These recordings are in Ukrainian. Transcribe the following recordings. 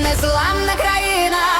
незламна країна.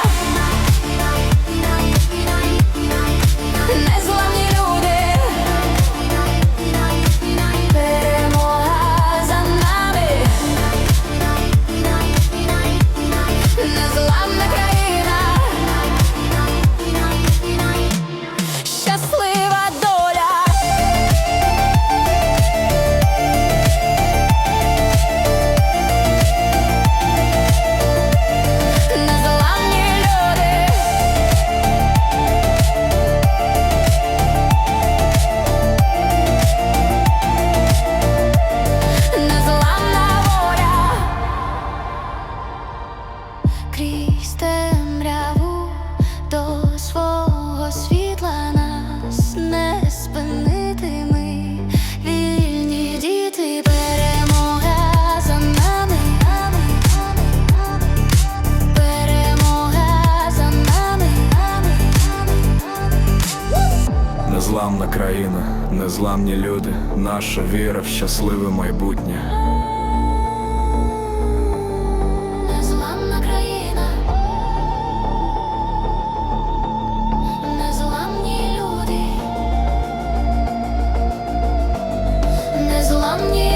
Незламна країна, незламні люди, наша віра в щасливе майбутнє. Незламна країна, незламні люди, незламні.